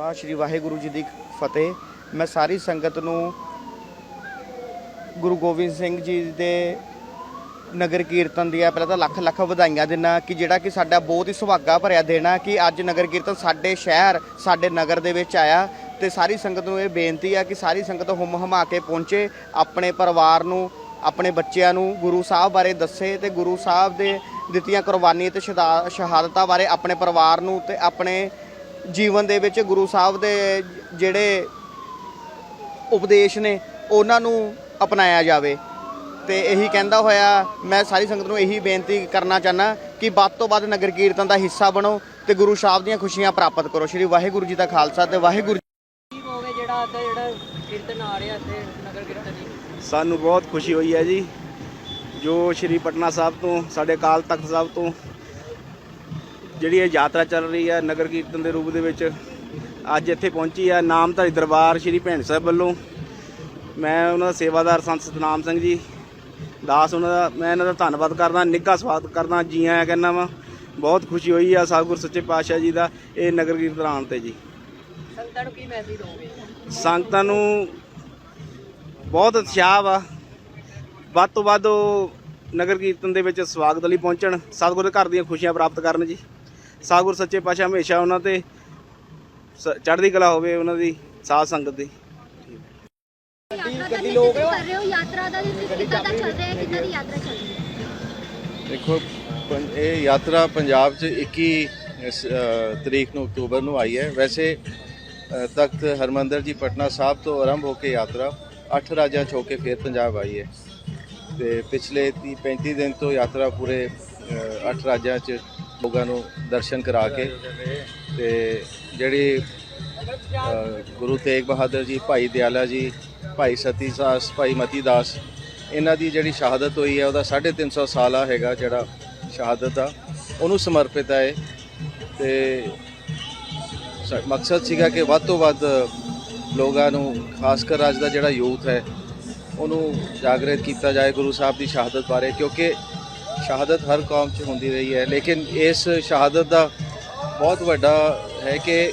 ਆ ਸ਼੍ਰੀ ਵਾਹਿਗੁਰੂ ਜੀ ਦੀ ਫਤਿਹ। ਮੈਂ ਸਾਰੀ ਸੰਗਤ ਨੂੰ ਗੁਰੂ ਗੋਬਿੰਦ ਸਿੰਘ ਜੀ ਦੇ ਨਗਰ ਕੀਰਤਨ ਦੀਆਂ ਪਹਿਲਾਂ ਤਾਂ ਲੱਖ ਲੱਖ ਵਧਾਈਆਂ ਦਿੰਨਾ ਕਿ ਜਿਹੜਾ ਕਿ ਸਾਡਾ ਬਹੁਤ ਹੀ ਸੁਭਾਗਾ ਭਰਿਆ ਦੇਣਾ ਕਿ ਅੱਜ ਨਗਰ ਕੀਰਤਨ ਸਾਡੇ ਸ਼ਹਿਰ, ਸਾਡੇ ਨਗਰ ਦੇ ਵਿੱਚ ਆਇਆ ਤੇ ਸਾਰੀ ਸੰਗਤ ਨੂੰ ਇਹ ਬੇਨਤੀ ਆ ਕਿ ਸਾਰੀ ਸੰਗਤ ਹੁਮ ਹਮਾ ਕੇ ਪਹੁੰਚੇ, ਆਪਣੇ ਪਰਿਵਾਰ ਨੂੰ, ਆਪਣੇ ਬੱਚਿਆਂ ਨੂੰ ਗੁਰੂ ਸਾਹਿਬ ਬਾਰੇ ਦੱਸੇ ਤੇ ਗੁਰੂ ਸਾਹਿਬ ਦੇ ਦਿੱਤੀਆਂ ਕੁਰਬਾਨੀਆਂ ਤੇ ਸ਼ਹਾਦਾ- ਸ਼ਹਾਦਤਾਂ ਬਾਰੇ ਆਪਣੇ ਪਰਿਵਾਰ ਨੂੰ ਤੇ ਆਪਣੇ ਜੀਵਨ ਦੇ ਵਿੱਚ ਗੁਰੂ ਸਾਹਿਬ ਦੇ ਜਿਹੜੇ ਉਪਦੇਸ਼ ਨੇ ਉਹਨਾਂ ਨੂੰ ਅਪਣਾਇਆ ਜਾਵੇ। ਤੇ ਇਹੀ ਕਹਿੰਦਾ ਹੋਇਆ ਮੈਂ ਸਾਰੀ ਸੰਗਤ ਨੂੰ ਇਹੀ ਬੇਨਤੀ ਕਰਨਾ ਚਾਹਨਾ ਕਿ ਵੱਧ ਤੋਂ ਵੱਧ ਨਗਰ ਕੀਰਤਨ ਦਾ ਹਿੱਸਾ ਬਣੋ ਤੇ ਗੁਰੂ ਸਾਹਿਬ ਦੀਆਂ ਖੁਸ਼ੀਆਂ ਪ੍ਰਾਪਤ ਕਰੋ। ਸ਼੍ਰੀ ਵਾਹਿਗੁਰੂ ਜੀ ਦਾ ਖਾਲਸਾ ਤੇ ਵਾਹਿਗੁਰੂ ਕੀ ਕਹੋਗੇ ਜਿਹੜਾ ਅੱਜ ਦਾ ਜਿਹੜਾ ਕੀਰਤਨ ਆ ਰਿਹਾ ਇੱਥੇ ਨਗਰ ਕੀਰਤਨ ਜੀ? ਸਾਨੂੰ ਬਹੁਤ ਖੁਸ਼ੀ ਹੋਈ ਹੈ ਜੀ। ਜੋ ਸ਼੍ਰੀ ਪਟਨਾ ਸਾਹਿਬ ਤੋਂ ਸਾਡੇ ਅਕਾਲ ਤਖਤ ਸਾਹਿਬ ਤੋਂ ਜਿਹੜੀ ਇਹ ਯਾਤਰਾ ਚੱਲ ਰਹੀ ਹੈ ਨਗਰ ਕੀਰਤਨ ਦੇ ਰੂਪ ਦੇ ਵਿੱਚ ਅੱਜ ਇੱਥੇ ਪਹੁੰਚੀ ਹੈ ਨਾਮਧਾਰੀ ਦਰਬਾਰ ਸ਼੍ਰੀ ਭੈਣ ਸਾਹਿਬ ਵੱਲੋਂ। ਮੈਂ ਉਹਨਾਂ ਦਾ ਸੇਵਾਦਾਰ ਸੰਤ ਸਤਨਾਮ ਸਿੰਘ ਜੀ ਦਾਸ ਉਹਨਾਂ ਦਾ ਮੈਂ ਇਹਨਾਂ ਦਾ ਧੰਨਵਾਦ ਕਰਦਾ ਨਿੱਘਾ ਸਵਾਗਤ ਕਰਦਾ ਜੀ ਆਇਆਂ ਕਹਿੰਦਾ ਵਾਂ। ਬਹੁਤ ਖੁਸ਼ੀ ਹੋਈ ਆ ਸਤਿਗੁਰ ਸੱਚੇ ਪਾਤਸ਼ਾਹ ਜੀ ਦਾ ਇਹ ਨਗਰ ਕੀਰਤਨ ਆਉਣ ਤੇ ਜੀ। ਸੰਗਤਾਂ ਨੂੰ ਕੀ ਮੈਸੇਜ ਦੋਗੇ ਸੰਗਤਾਂ ਨੂੰ ਬਹੁਤ ਉਤਸ਼ਾਹ ਵਾ। ਵੱਧ ਤੋਂ ਵੱਧ ਉਹ ਨਗਰ ਕੀਰਤਨ ਦੇ ਵਿੱਚ ਸਵਾਗਤ ਲਈ ਪਹੁੰਚਣ। ਸਤਿਗੁਰ ਦੇ ਘਰ ਦੀਆਂ ਖੁਸ਼ੀਆਂ ਪ੍ਰਾਪਤ ਕਰਨ ਜੀ। ਸਾਗੁਰ ਸੱਚੇ ਪਾਤਸ਼ਾਹ ਹਮੇਸ਼ਾ ਉਹਨਾਂ ਤੇ ਸ- ਚੜ੍ਹਦੀ ਕਲਾ ਹੋਵੇ, ਉਹਨਾਂ ਦੀ ਸਾਧ ਸੰਗਤ ਦੀ। ਗੱਡੀ ਲੋਕ ਕਰ ਰਹੇ ਹੋ ਯਾਤਰਾ ਦਾ ਜੀ ਕਿੱਦਾਂ ਦਾ ਚੱਲ ਰਿਹਾ ਹੈ। ਕਿੱਦਾਂ ਦੀ ਯਾਤਰਾ ਚੱਲ ਰਹੀ ਹੈ। ਦੇਖੋ, ਪੰ- ਇਹ ਯਾਤਰਾ ਪੰਜਾਬ 'ਚ 21 ਤਰੀਕ ਨੂੰ ਅਕਤੂਬਰ ਨੂੰ ਆਈ ਹੈ। ਵੈਸੇ ਤਖਤ ਹਰਮੰਦਰ ਜੀ ਪਟਨਾ ਸਾਹਿਬ ਤੋਂ ਆਰੰਭ ਹੋ ਕੇ ਯਾਤਰਾ 8 ਰਾਜਾਂ 'ਚ ਹੋ ਕੇ ਫਿਰ ਪੰਜਾਬ ਆਈ ਹੈ। ਤੇ ਪਿਛਲੇ 30 35 ਦਿਨ ਤੋਂ ਯਾਤਰਾ ਪੂਰੇ 8 ਰਾਜਾਂ 'ਚ ਲੋਕਾਂ ਨੂੰ ਦਰਸ਼ਨ ਕਰਾ ਕੇ ਤੇ ਜਿਹੜੀ ਗੁਰੂ ਤੇਗ ਬਹਾਦਰ ਜੀ, ਭਾਈ ਦਿਆਲਾ ਜੀ, ਭਾਈ ਸਤੀ ਦਾਸ ਭਾਈ ਮਤੀ ਦਾਸ, ਇਹਨਾਂ ਦੀ ਜਿਹੜੀ ਸ਼ਹਾਦਤ ਹੋਈ ਹੈ, ਉਹਦਾ 350 ਸਾਲਾ ਹੈਗਾ ਜਿਹੜਾ ਸ਼ਹਾਦਤ ਦਾ ਉਹਨੂੰ ਸਮਰਪਿਤ ਹੈ ਇਹ। ਤੇ ਮਕਸਦ ਸੀਗਾ ਕਿ ਵੱਧ ਤੋਂ ਵੱਧ ਲੋਕਾਂ ਨੂੰ, ਖਾਸ ਕਰ ਅੱਜ ਦਾ ਜਿਹੜਾ ਯੂਥ ਹੈ, ਉਹਨੂੰ ਜਾਗਰਿਤ ਕੀਤਾ ਜਾਏ ਗੁਰੂ ਸਾਹਿਬ ਦੀ ਸ਼ਹਾਦਤ ਬਾਰੇ, ਕਿਉਂਕਿ ਸ਼ਹਾਦਤ ਹਰ ਕੌਮ 'ਚ ਹੁੰਦੀ ਰਹੀ ਹੈ, ਲੇਕਿਨ ਇਸ ਸ਼ਹਾਦਤ ਦਾ ਬਹੁਤ ਵੱਡਾ ਹੈ ਕਿ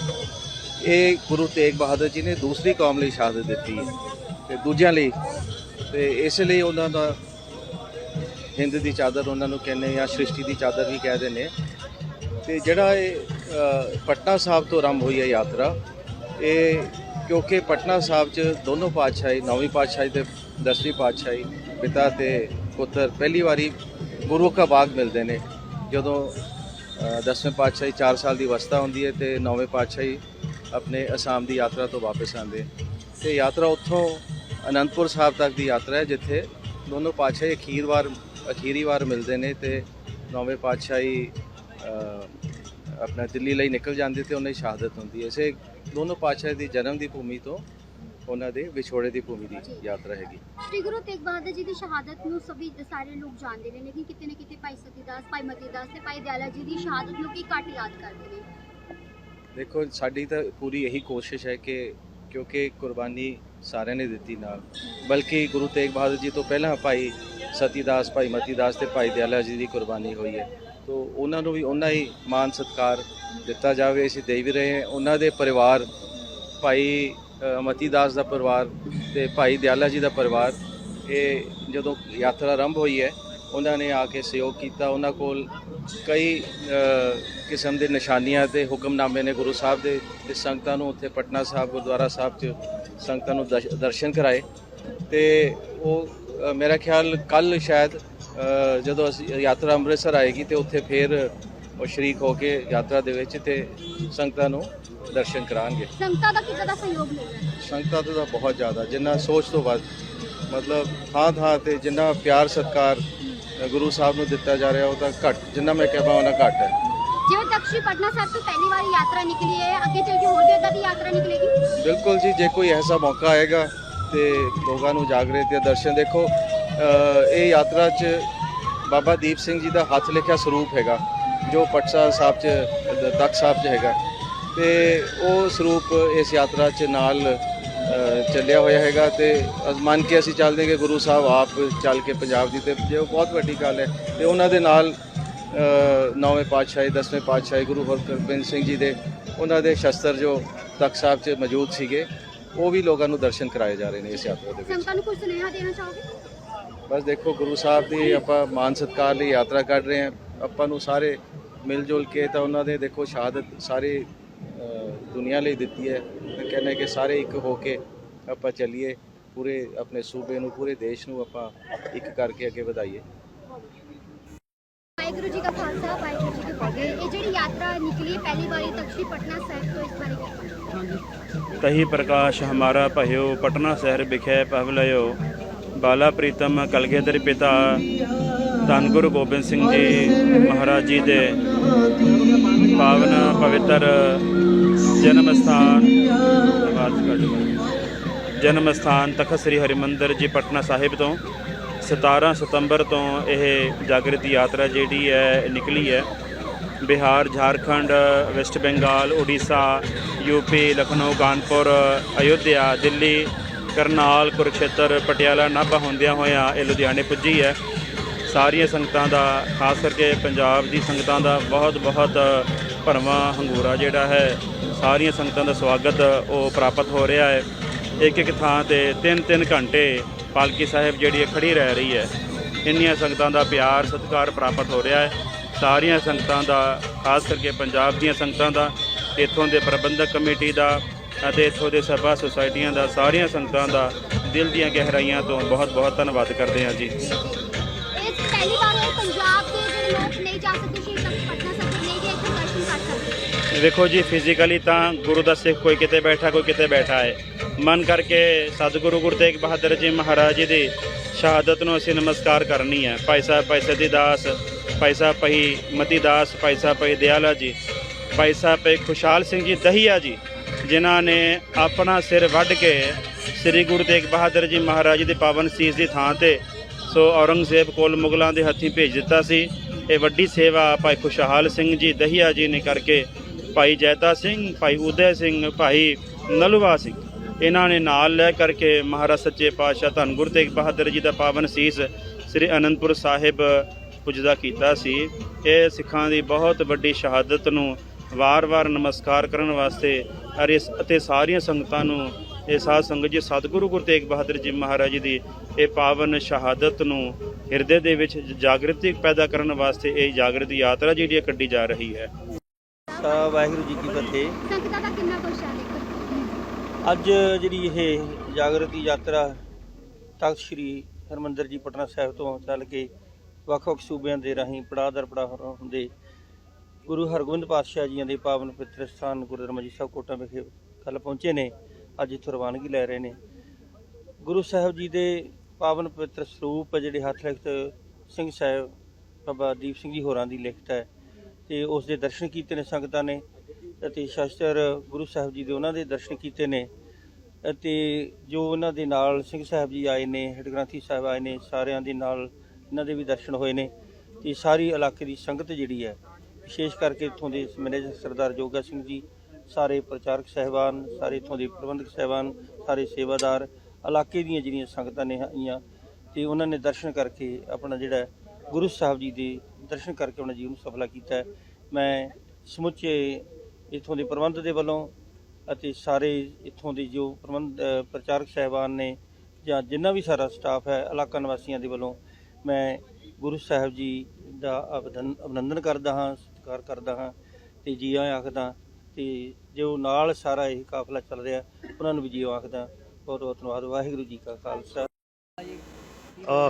ਇਹ ਗੁਰੂ ਤੇਗ ਬਹਾਦਰ ਜੀ ਨੇ ਦੂਸਰੀ ਕੌਮ ਲਈ ਸ਼ਹਾਦਤ ਦਿੱਤੀ ਹੈ ਤੇ ਦੂਜਿਆਂ ਲਈ ਤੇ ਇਸ ਲਈ ਉਹਨਾਂ ਦਾ ਹਿੰਦ ਦੀ ਚਾਦਰ ਉਹਨਾਂ ਨੂੰ ਕਹਿੰਦੇ ਜਾਂ ਸ੍ਰਿਸ਼ਟੀ ਦੀ ਚਾਦਰ ਵੀ ਕਹਿ ਦਿੰਦੇ ਤੇ ਜਿਹੜਾ ਇਹ ਪਟਨਾ ਸਾਹਿਬ ਤੋਂ ਆਰੰਭ ਹੋਈ ਹੈ ਯਾਤਰਾ, ਇਹ ਕਿਉਂਕਿ ਪਟਨਾ ਸਾਹਿਬ 'ਚ ਦੋਨੋਂ ਪਾਤਸ਼ਾਹੀ, ਨੌਵੀਂ ਪਾਤਸ਼ਾਹੀ ਤੇ ਦਸਵੀਂ ਪਾਤਸ਼ਾਹੀ, ਪਿਤਾ ਤੇ ਪੁੱਤਰ, ਪਹਿਲੀ ਵਾਰੀ ਗੁਰੂ ਕਾ ਬਾਗ ਮਿਲਦੇ ਨੇ। ਜਦੋਂ ਅ, ਦਸਵੇਂ ਪਾਤਸ਼ਾਹੀ 4 ਸਾਲ ਦੀ ਅਵਸਥਾ ਹੁੰਦੀ ਹੈ ਤੇ ਨੌਵੇਂ ਪਾਤਸ਼ਾਹੀ ਆਪਣੇ ਅਸਾਮ ਦੀ ਯਾਤਰਾ ਤੋਂ ਵਾਪਸ ਆਉਂਦੇ ਤੇ ਯਾਤਰਾ ਉੱਥੋਂ ਅਨੰਦਪੁਰ ਸਾਹਿਬ ਤੱਕ ਦੀ ਯਾਤਰਾ ਹੈ ਜਿੱਥੇ ਦੋਨੋਂ ਪਾਤਸ਼ਾਹੀ ਅਖੀਰ ਵਾਰ ਅਖੀਰੀ ਵਾਰ ਮਿਲਦੇ ਨੇ ਤੇ ਨੌਵੇਂ ਪਾਤਸ਼ਾਹੀ ਆਪਣਾ ਦਿੱਲੀ ਲਈ ਨਿਕਲ ਜਾਂਦੇ ਤੇ ਉਹਨਾਂ ਦੀ ਸ਼ਹਾਦਤ ਹੁੰਦੀ ਹੈ। ਇਸੇ ਦੋਨੋਂ ਪਾਤਸ਼ਾਹ ਦੀ ਜਨਮ ਦੀ ਭੂਮੀ ਤੋਂ ਉਹਨਾਂ ਦੇ ਵਿਛੋੜੇ ਦੀ ਭੂਮੀ ਦੀ ਯਾਤਰਾ ਹੈਗੀ। ਸ਼੍ਰੀ ਗੁਰੂ ਤੇਗ ਬਹਾਦਰ ਜੀ ਦੀ ਸ਼ਹਾਦਤ ਨੂੰ ਸਭੀ ਸਾਰੇ ਲੋਕ ਜਾਣਦੇ ਨੇ ਲੇਕਿਨ ਕਿਤੇ ਨਾ ਕਿਤੇ ਭਾਈ ਸਤੀਦਾਸ ਭਾਈ ਮਤੀਦਾਸ ਤੇ ਭਾਈ ਦਿਆਲਾ ਜੀ ਦੀ ਸ਼ਹਾਦਤ ਨੂੰ ਕੀ ਘੱਟ ਯਾਦ ਕਰਦੇ ਨੇ? ਦੇਖੋ ਸਾਡੀ ਤਾਂ ਪੂਰੀ ਇਹੀ ਕੋਸ਼ਿਸ਼ ਹੈ ਕਿ ਕਿਉਂਕਿ ਕੁਰਬਾਨੀ ਸਾਰਿਆਂ ਨੇ ਦਿੱਤੀ ਨਾਲ। ਬਲਕਿ ਗੁਰੂ ਤੇਗ ਬਹਾਦਰ ਜੀ ਤੋਂ ਪਹਿਲਾਂ ਭਾਈ ਸਤੀਦਾਸ ਭਾਈ ਮਤੀਦਾਸ ਤੇ ਭਾਈ ਦਿਆਲਾ ਜੀ ਦੀ ਕੁਰਬਾਨੀ ਹੋਈ ਹੈ। ਤੋਂ ਉਹਨਾਂ ਨੂੰ ਵੀ ਉਹਨਾਂ ਹੀ ਮਾਨ ਸਤਕਾਰ ਦਿੱਤਾ ਜਾਵੇ ਅਸੀਂ ਦੇ ਵੀ ਰਹੇ ਹਾਂ। ਉਹਨਾਂ ਦੇ ਪਰਿਵਾਰ ਭਾਈ ਮਤੀ ਦਾਸ ਦਾ ਪਰਿਵਾਰ ਤੇ ਭਾਈ ਦਿਆਲਾ ਜੀ ਦਾ ਪਰਿਵਾਰ, ਇਹ ਜਦੋਂ ਯਾਤਰਾ ਆਰੰਭ ਹੋਈ ਹੈ, ਉਹਨਾਂ ਨੇ ਆ ਕੇ ਸਹਿਯੋਗ ਕੀਤਾ। ਉਹਨਾਂ ਕੋਲ ਕਈ ਕਿਸਮ ਦੇ ਨਿਸ਼ਾਨੀਆਂ ਤੇ ਹੁਕਮਨਾਮੇ ਨੇ ਗੁਰੂ ਸਾਹਿਬ ਦੇ, ਤੇ ਸੰਗਤਾਂ ਨੂੰ ਉੱਥੇ ਪਟਨਾ ਸਾਹਿਬ, ਗੁਰਦੁਆਰਾ ਸਾਹਿਬ 'ਚ ਸੰਗਤਾਂ ਨੂੰ ਦਰਸ਼ਨ ਕਰਾਏ। ਤੇ ਉਹ ਮੇਰਾ ਖਿਆਲ ਕੱਲ ਸ਼ਾਇਦ ਜਦੋਂ ਅਸੀਂ ਯਾਤਰਾ ਅੰਮ੍ਰਿਤਸਰ ਆਏਗੀ ਤੇ ਉੱਥੇ ਫਿਰ ਉਹ ਸ਼ਰੀਕ ਹੋ ਕੇ ਯਾਤਰਾ ਦੇ ਵਿੱਚ ਤੇ ਸੰਗਤਾਂ ਨੂੰ ਦਰਸ਼ਨ ਕਰਾਉਣਗੇ ਸੰਗਤਾਂ ਦਾ ਕਿੱਦਾਂ ਦਾ ਸਹਿਯੋਗ ਮਿਲ ਰਿਹਾ? ਹੈ ਸੰਗਤਾਂ ਦਾ ਤਾਂ ਬਹੁਤ ਜ਼ਿਆਦਾ ਜਿੰਨਾ ਸੋਚ ਤੋਂ ਵੱਧ ਮਤਲਬ ਥਾਂ ਥਾਂ ਤੇ ਜਿੰਨਾ ਪਿਆਰ ਸਤਕਾਰ ਗੁਰੂ ਸਾਹਿਬ ਨੂੰ ਦਿੱਤਾ ਜਾ ਰਿਹਾ ਉਹ ਤਾਂ ਘੱਟ ਜਿੰਨਾ ਮੈਂ ਕਹਾਂ ਉਹਨਾਂ ਘੱਟ ਹੈ। ਜਿਵੇਂ ਤੱਕ ਸ਼੍ਰੀ ਪਟਨਾ ਸਾਹਿਬ ਤੋਂ ਪਹਿਲੀ ਵਾਰੀ ਯਾਤਰਾ ਨਿਕਲੀ ਹੈ ਅੱਗੇ ਚੱਲ ਕੇ ਹੋਰ ਵੀ ਏਦਾਂ ਦੀ ਯਾਤਰਾ ਨਿਕਲੇਗੀ? ਬਿਲਕੁਲ ਜੀ ਜੇ ਕੋਈ ਐਸਾ ਮੌਕਾ ਆਏਗਾ ਤੇ ਲੋਕਾਂ ਨੂੰ ਜਾਗਰਿਤ ਦੇ ਦਰਸ਼ਨ ਦੇਖੋ ਅ, ਇਹ ਯਾਤਰਾ 'ਚ ਬਾਬਾ ਦੀਪ ਸਿੰਘ ਜੀ ਦਾ ਹੱਥ ਲਿਖਿਆ ਸਰੂਪ ਹੈਗਾ ਜੋ ਪਟਸਾ ਸਾਹਿਬ 'ਚ ਤਖਤ ਸਾਹਿਬ 'ਚ ਹੈਗਾ। ਤੇ ਉਹ ਸਰੂਪ ਇਸ ਯਾਤਰਾ 'ਚ ਨਾਲ ਚੱਲਿਆ ਹੋਇਆ ਹੈਗਾ ਤੇ ਅਸ- ਮੰਨ ਕੇ ਅਸੀਂ ਚੱਲਦੇ ਕਿ ਗੁਰੂ ਸਾਹਿਬ ਆਪ ਚੱਲ ਕੇ ਪੰਜਾਬ ਦੀ ਤੇ ਜੇ ਉਹ ਬਹੁਤ ਵੱਡੀ ਗੱਲ ਹੈ ਤੇ ਉਹਨਾਂ ਦੇ ਨਾਲ ਨੌਵੇਂ ਪਾਤਸ਼ਾਹੀ ਦਸਵੇਂ ਪਾਤਸ਼ਾਹੀ ਗੁਰੂ ਹਰਗੋਬਿੰਦ ਸਿੰਘ ਜੀ ਦੇ ਉਹਨਾਂ ਦੇ ਸ਼ਸਤਰ ਜੋ ਤਖਤ ਸਾਹਿਬ 'ਚ ਮੌਜੂਦ ਸੀਗੇ ਉਹ ਵੀ ਲੋਕਾਂ ਨੂੰ ਦਰਸ਼ਨ ਕਰਾਏ ਜਾ ਰਹੇ ਨੇ ਇਸ ਯਾਤਰਾ ਦੇ ਵਿੱਚ। ਸੰਗਤਾਂ ਨੂੰ ਕੁਝ ਸੁਨੇਹਾ ਦੇਣਾ ਚਾਹੋਗੇ? ਬਸ ਦੇਖੋ ਗੁਰੂ ਸਾਹਿਬ ਦੀ ਆਪਾਂ ਮਾਨ ਸਤਿਕਾਰ ਲਈ ਯਾਤਰਾ ਕਰ ਰਹੇ ਹਾਂ ਆਪਾਂ ਨੂੰ ਸਾਰੇ ਮਿਲ ਜੁਲ ਕੇ ਤਾਂ ਉਹਨਾਂ ਦੇ ਦੇਖੋ ਸ਼ਹਾਦਤ ਸਾਰੀ ਦੁਨੀਆ ਲਈ ਦਿੱਤੀ ਹੈ। ਮੈਂ ਕਹਿੰਦਾ ਕਿ ਸਾਰੇ ਇੱਕ ਹੋ ਕੇ ਆਪਾਂ ਚੱਲੀਏ ਪੂਰੇ ਆਪਣੇ ਸੂਬੇ ਨੂੰ ਪੂਰੇ ਦੇਸ਼ ਨੂੰ ਆਪਾਂ ਇੱਕ ਕਰਕੇ ਅੱਗੇ ਵਧਾਈਏ। ਵਾਹਿਗੁਰੂ ਜੀ ਕਾ ਖਾਲਸਾ ਵਾਹਿਗੁਰੂ ਜੀ ਕੀ ਫਤਿਹ। ਇਹ ਜਿਹੜੀ ਯਾਤਰਾ ਨਿਕਲੀ ਹੈ ਪਹਿਲੀ ਵਾਰੀ ਤਖਤ ਸ੍ਰੀ ਪਟਨਾ ਸਾਹਿਬ ਤੋਂ ਇਸ ਬਾਰੇ? ਤਹੀ ਪ੍ਰਕਾਸ਼ ਹਮਾਰਾ ਭਇਓ ਪਟਨਾ ਸ਼ਹਿਰ ਵਿਖੇ ਪਵਲਇਓ ਬਾਲਾ ਪ੍ਰੀਤਮ ਕਲਗੀਧਰ ਪਿਤਾ ਧੰਨ ਗੁਰੂ ਗੋਬਿੰਦ ਸਿੰਘ ਜੀ ਮਹਾਰਾਜ ਜੀ ਦੇ ਪਾਵਨ ਪਵਿੱਤਰ ਜਨਮ ਸਥਾਨ ਆਵਾਜ਼ ਜਨਮ ਸਥਾਨ ਤਖਤ ਸ੍ਰੀ ਹਰਿਮੰਦਰ ਜੀ ਪਟਨਾ ਸਾਹਿਬ ਤੋਂ। 17 ਸਤੰਬਰ ਤੋਂ ਇਹ ਜਾਗਰਤੀ ਯਾਤਰਾ ਜਿਹੜੀ ਹੈ ਨਿਕਲੀ ਹੈ। ਬਿਹਾਰ, ਝਾਰਖੰਡ, ਵੈਸਟ ਬੰਗਾਲ, ਉੜੀਸਾ ਯੂਪੀ ਲਖਨਊ, ਕਾਨਪੁਰ, ਅਯੁੱਧਿਆ, ਦਿੱਲੀ, ਕਰਨਾਲ, ਕੁਰਕਸ਼ੇਤਰ, ਪਟਿਆਲਾ, ਨਾਭਾ ਹੁੰਦਿਆਂ ਹੋਇਆਂ ਇਹ ਲੁਧਿਆਣੇ ਪੁੱਜੀ ਹੈ। ਸਾਰੀਆਂ ਸੰਗਤਾਂ ਦਾ, ਖਾਸ ਕਰਕੇ ਪੰਜਾਬ ਦੀ ਸੰਗਤਾਂ ਦਾ ਬਹੁਤ ਬਹੁਤ ਭਰਵਾਂ ਹੰਗੂਰਾ ਜਿਹੜਾ ਹੈ, ਸਾਰੀਆਂ ਸੰਗਤਾਂ ਦਾ ਸਵਾਗਤ ਉਹ ਪ੍ਰਾਪਤ ਹੋ ਰਿਹਾ ਹੈ। ਇੱਕ ਇੱਕ ਥਾਂ ਤੇ ਤਿੰਨ ਤਿੰਨ ਘੰਟੇ ਪਾਲਕੀ ਸਾਹਿਬ ਜਿਹੜੀ ਹੈ ਖੜੀ ਰਹਿ ਰਹੀ ਹੈ, ਇੰਨੀਆਂ ਸੰਗਤਾਂ ਦਾ ਪਿਆਰ ਸਤਿਕਾਰ ਪ੍ਰਾਪਤ ਹੋ ਰਿਹਾ ਹੈ। ਸਾਰੀਆਂ ਸੰਗਤਾਂ ਦਾ, ਖਾਸ ਕਰਕੇ ਪੰਜਾਬ ਦੀਆਂ ਸੰਗਤਾਂ ਦਾ, ਇੱਥੋਂ ਦੇ ਪ੍ਰਬੰਧਕ ਕਮੇਟੀ ਦਾ ਅਤੇ ਇੱਥੋਂ ਦੇ ਸਭਾ ਸੁਸਾਇਟੀਆਂ ਦਾ, ਸਾਰੀਆਂ ਸੰਗਤਾਂ ਦਾ ਦਿਲ ਦੀਆਂ ਗਹਿਰਾਈਆਂ ਤੋਂ ਬਹੁਤ ਬਹੁਤ ਧੰਨਵਾਦ ਕਰਦੇ ਹਾਂ ਜੀ। ਪਹਿਲੀ ਵਾਰ ਹੈ ਪੰਜਾਬ ਦੇ ਜਿਹੜੇ ਲੋਕ ਨਹੀਂ ਜਾ ਸਕਦੇ ਸ਼੍ਰੀ ਪਟਨਾ ਸਾਹਿਬ ਨਹੀਂ ਗਏ ਇੱਥੇ ਦਰਸ਼ਨ ਕਰ ਸਕਦੇ। ਵੇਖੋ ਜੀ ਫਿਜ਼ੀਕਲੀ ਤਾਂ ਗੁਰੂ ਦਾ ਸਿੱਖ ਕੋਈ ਕਿਤੇ ਬੈਠਾ, ਕੋਈ ਕਿਤੇ ਬੈਠਾ ਹੈ। ਮਨ ਕਰਕੇ ਸਤਿਗੁਰੂ ਗੁਰੂ ਤੇਗ ਬਹਾਦਰ ਜੀ ਮਹਾਰਾਜ ਜੀ ਦੀ ਸ਼ਹਾਦਤ ਨੂੰ ਅਸੀਂ ਨਮਸਕਾਰ ਕਰਨੀ ਹੈ। ਭਾਈ ਸਾਹਿਬ, ਭਾਈ ਸਦੀ ਦਾਸ, ਭਾਈ ਸਾਹਿਬ, ਭਾਈ ਮਤੀ ਦਾਸ, ਭਾਈ ਸਾਹਿਬ, ਭਾਈ ਦਿਆਲਾ ਜੀ, ਭਾਈ ਸਾਹਿਬ, ਭਾਈ ਖੁਸ਼ਹਾਲ ਸਿੰਘ ਜੀ ਦਹੀਆ ਜੀ, ਜਿਨ੍ਹਾਂ ਨੇ ਆਪਣਾ ਸਿਰ ਵੱਢ ਕੇ ਸ੍ਰੀ ਗੁਰੂ ਤੇਗ ਬਹਾਦਰ ਜੀ ਮਹਾਰਾਜ ਜੀ ਦੇ ਪਾਵਨ ਸੀਸ ਦੀ ਥਾਂ ਤੇ ਸੋ ਔਰੰਗਜ਼ੇਬ ਕੋਲ ਮੁਗਲਾਂ ਦੇ ਹੱਥੀਂ ਭੇਜ ਦਿੱਤਾ ਸੀ। ਇਹ ਵੱਡੀ ਸੇਵਾ ਭਾਈ ਖੁਸ਼ਹਾਲ ਸਿੰਘ ਜੀ, ਦਹੀਆ ਜੀ ਨੇ ਕਰਕੇ ਭਾਈ ਜੈਤਾ ਸਿੰਘ, ਭਾਈ ਉਦੈ ਸਿੰਘ, ਭਾਈ ਨਲਵਾ ਸਿੰਘ, ਇਹਨਾਂ ਨੇ ਨਾਲ ਲੈ ਕਰਕੇ ਮਹਾਰਾਜ ਸੱਚੇ ਪਾਤਸ਼ਾਹ ਧੰਨ ਗੁਰੂ ਤੇਗ ਬਹਾਦਰ ਜੀ ਦਾ ਪਾਵਨ ਸੀਸ ਸ੍ਰੀ ਅਨੰਦਪੁਰ ਸਾਹਿਬ ਪੁੱਜਦਾ ਕੀਤਾ ਸੀ। ਇਹ ਸਿੱਖਾਂ ਦੀ ਬਹੁਤ ਵੱਡੀ ਸ਼ਹਾਦਤ ਨੂੰ ਵਾਰ-ਵਾਰ ਨਮਸਕਾਰ ਕਰਨ ਵਾਸਤੇ ਅਤੇ ਸਾਰੀਆਂ ਸੰਗਤਾਂ ਨੂੰ ਇਹ ਸਾਧ ਸੰਗਤ ਜੀ ਸਤਿਗੁਰੂ ਗੁਰੂ ਤੇਗ ਬਹਾਦਰ ਜੀ ਮਹਾਰਾਜ ਜੀ ਦੀ ਇਹ ਪਾਵਨ ਸ਼ਹਾਦਤ ਨੂੰ ਹਿਰਦੇ ਦੇ ਵਿੱਚ ਜਾਗਰਤੀ ਪੈਦਾ ਕਰਨ ਵਾਸਤੇ ਇਹ ਜਾਗਰਤੀ ਯਾਤਰਾ ਜਿਹੜੀ ਹੈ ਕੱਢੀ ਜਾ ਰਹੀ ਹੈ। ਤਾਂ ਵਾਹਿਗੁਰੂ ਜੀ ਕੀ ਫਤਿਹ। ਸੰਗਤਾਂ ਦਾ ਕਿੰਨਾ ਅੱਜ ਜਿਹੜੀ ਇਹ ਜਾਗਰਤੀ ਯਾਤਰਾ ਤਖਤ ਸ੍ਰੀ ਹਰਮੰਦਰ ਜੀ ਪਟਨਾ ਸਾਹਿਬ ਤੋਂ ਚੱਲ ਕੇ ਵੱਖ-ਵੱਖ ਸੂਬਿਆਂ ਦੇ ਰਾਹੀਂ ਪੜਾਅ ਦਰ ਪੜਾਅ ਹੁੰਦੇ ਗੁਰੂ ਹਰਗੋਬਿੰਦ ਪਾਤਸ਼ਾਹ ਜੀਆਂ ਦੇ ਪਾਵਨ ਪਵਿੱਤਰ ਸਥਾਨ ਗੁਰਦੁਆਰਾ ਮੰਜੀ ਸਾਹਿਬ ਕੋਟਾ ਵਿਖੇ ਕੱਲ ਪਹੁੰਚੇ ਨੇ। ਅੱਜ ਇੱਥੋਂ ਰਵਾਨਗੀ ਲੈ ਰਹੇ ਨੇ। ਗੁਰੂ ਸਾਹਿਬ ਜੀ ਦੇ ਪਾਵਨ ਪਵਿੱਤਰ ਸਰੂਪ ਜਿਹੜੇ ਹੱਥ ਲਿਖਤ ਸਿੰਘ ਸਾਹਿਬ, ਬਾਬਾ ਦੀਪ ਸਿੰਘ ਜੀ ਹੋਰਾਂ ਦੀ ਲਿਖਤ ਹੈ ਤੇ ਉਸ ਦੇ ਦਰਸ਼ਨ ਕੀਤੇ ਨੇ ਸੰਗਤਾਂ ਨੇ ਅਤੇ ਸ਼ਸਤਰ ਗੁਰੂ ਸਾਹਿਬ ਜੀ ਦੇ ਉਹਨਾਂ ਦੇ ਦਰਸ਼ਨ ਕੀਤੇ ਨੇ ਅਤੇ ਜੋ ਉਹਨਾਂ ਦੇ ਨਾਲ ਸਿੰਘ ਸਾਹਿਬ ਜੀ ਆਏ ਨੇ ਹੈਡ ਗ੍ਰੰਥੀ ਸਾਹਿਬ ਆਏ ਨੇ, ਸਾਰਿਆਂ ਦੇ ਨਾਲ ਇਹਨਾਂ ਦੇ ਵੀ ਦਰਸ਼ਨ ਹੋਏ ਨੇ ਤੇ ਸਾਰੀ ਇਲਾਕੇ ਦੀ ਸੰਗਤ ਜਿਹੜੀ ਹੈ, ਵਿਸ਼ੇਸ਼ ਕਰਕੇ ਇੱਥੋਂ ਦੇ ਮੈਨੇਜਰ ਸਰਦਾਰ ਜੋਗਾ ਸਿੰਘ ਜੀ ਸਾਰੇ ਪ੍ਰਚਾਰਕ ਸਹਿਬਾਨ, ਸਾਰੇ ਇੱਥੋਂ ਦੇ ਪ੍ਰਬੰਧਕ ਸਹਿਬਾਨ, ਸਾਰੇ ਸੇਵਾਦਾਰ, ਇਲਾਕੇ ਦੀਆਂ ਜਿਹੜੀਆਂ ਸੰਗਤਾਂ ਨੇ ਆਈਆਂ ਤੇ ਉਹਨਾਂ ਨੇ ਦਰਸ਼ਨ ਕਰਕੇ ਆਪਣਾ ਜਿਹੜਾ ਗੁਰੂ ਸਾਹਿਬ ਜੀ ਦੇ ਦਰਸ਼ਨ ਕਰਕੇ ਉਹਨਾਂ ਜੀਵਨ ਸਫਲਾ ਕੀਤਾ ਮੈਂ ਸਮੁੱਚੇ ਇੱਥੋਂ ਦੇ ਪ੍ਰਬੰਧ ਦੇ ਵੱਲੋਂ ਅਤੇ ਸਾਰੇ ਇੱਥੋਂ ਦੇ ਜੋ ਪ੍ਰਬੰਧ ਪ੍ਰਚਾਰਕ ਸਹਿਬਾਨ ਨੇ ਜਾਂ ਜਿੰਨਾ ਵੀ ਸਾਰਾ ਸਟਾਫ ਹੈ, ਇਲਾਕਾ ਨਿਵਾਸੀਆਂ ਦੇ ਵੱਲੋਂ ਮੈਂ ਗੁਰੂ ਸਾਹਿਬ ਜੀ ਦਾ ਅਭਿਨੰ- ਅਭਿਨੰਦਨ ਕਰਦਾ ਹਾਂ, ਸਤਿਕਾਰ ਕਰਦਾ ਹਾਂ ਤੇ ਜੀ ਆਇਆਂ ਆਖਦਾ ਤੇ ਜੋ ਨਾਲ ਸਾਰਾ ਇਹ ਕਾਫਲਾ ਚੱਲ ਰਿਹਾ ਉਹਨਾਂ ਨੂੰ ਵੀ ਜੀ ਆਖਦਾ ਬਹੁਤ ਬਹੁਤ ਧੰਨਵਾਦ ਵਾਹਿਗੁਰੂ ਜੀ ਕਾ ਖਾਲਸਾ।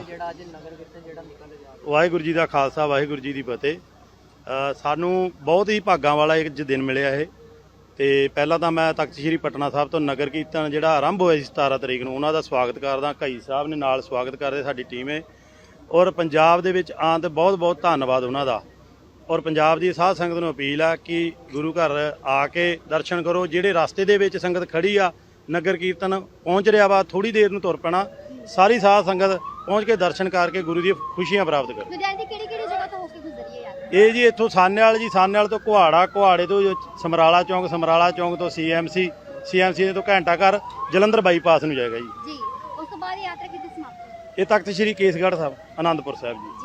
ਜਿਹੜਾ ਅੱਜ ਨਗਰ ਕੀਰਤਨ ਜਿਹੜਾ ਨਿਕਲ ਰਿਹਾ? ਵਾਹਿਗੁਰੂ ਜੀ ਦਾ ਖਾਲਸਾ ਵਾਹਿਗੁਰੂ ਜੀ ਦੀ ਫਤਿਹ। ਅ, ਸਾਨੂੰ ਬਹੁਤ ਹੀ ਭਾਗਾਂ ਵਾਲਾ ਇੱਕ ਜ ਦਿਨ ਮਿਲਿਆ ਇਹ। ਤੇ ਪਹਿਲਾਂ ਤਾਂ ਮੈਂ ਤਖਤ ਸ੍ਰੀ ਪਟਨਾ ਸਾਹਿਬ ਤੋਂ ਨਗਰ ਕੀਰਤਨ ਜਿਹੜਾ ਆਰੰਭ ਹੋਇਆ ਸੀ 17 ਤਰੀਕ ਨੂੰ ਉਹਨਾਂ ਦਾ ਸਵਾਗਤ ਕਰਦਾ ਕਈ ਸਾਹਿਬ ਨੇ ਨਾਲ ਸਵਾਗਤ ਕਰਦੇ ਸਾਡੀ ਟੀਮ ਹੈ ਔਰ ਪੰਜਾਬ ਦੇ ਵਿੱਚ ਆਉਣ ਤੇ ਬਹੁਤ ਬਹੁਤ ਧੰਨਵਾਦ ਉਹਨਾਂ ਦਾ। ਔਰ ਪੰਜਾਬ ਦੀ ਸਾਧ ਸੰਗਤ ਨੂੰ ਅਪੀਲ ਆ ਕਿ ਗੁਰੂ ਘਰ ਆ ਕੇ ਦਰਸ਼ਨ ਕਰੋ। ਜਿਹੜੇ ਰਸਤੇ ਦੇ ਵਿੱਚ ਸੰਗਤ ਖੜੀ ਆ ਨਗਰ ਕੀਰਤਨ ਪਹੁੰਚ ਰਿਹਾ ਵਾ ਥੋੜੀ ਦੇਰ ਨੂੰ ਤੁਰ ਪੈਣਾ ਸਾਰੀ ਸਾਧ ਸੰਗਤ ਪਹੁੰਚ ਕੇ ਦਰਸ਼ਨ ਕਰਕੇ ਗੁਰੂ ਦੀਆਂ ਖੁਸ਼ੀਆਂ ਪ੍ਰਾਪਤ ਕਰੋ। ਲੁਧਿਆਣੇ ਦੀ ਕਿਹੜੀ ਕਿਹੜੀ ਜਗ੍ਹਾ ਤੋਂ ਹੋ ਕੇ ਗੁਜ਼ਰੀ ਹੈ ਯਾਤਰਾ? ਇਹ ਜੀ ਇੱਥੋਂ ਸਾਨੇਵਾਲ ਜੀ ਸਾਨੇਵਾਲ ਤੋਂ ਕੁਹਾੜਾ ਕੁਹਾੜੇ ਤੋਂ ਸਮਰਾਲਾ ਚੌਂਕ ਸਮਰਾਲਾ ਚੌਂਕ ਤੋਂ ਸੀਐਮਸੀ ਸੀਐਮਸੀ ਤੋਂ ਘੰਟਾ ਘਰ ਜਲੰਧਰ ਬਾਈਪਾਸ ਨੂੰ ਜਾਏਗਾ ਜੀ। ਜੀ ਉਸ ਤੋਂ ਬਾਅਦ ਯਾਤਰਾ ਕਿੱਥੇ ਸਮਾਪਤ ਇਹ ਤਖਤ ਸ੍ਰੀ ਕੇਸਗੜ੍ਹ ਸਾਹਿਬ ਆਨੰਦਪੁਰ ਸਾਹਿਬ ਜੀ।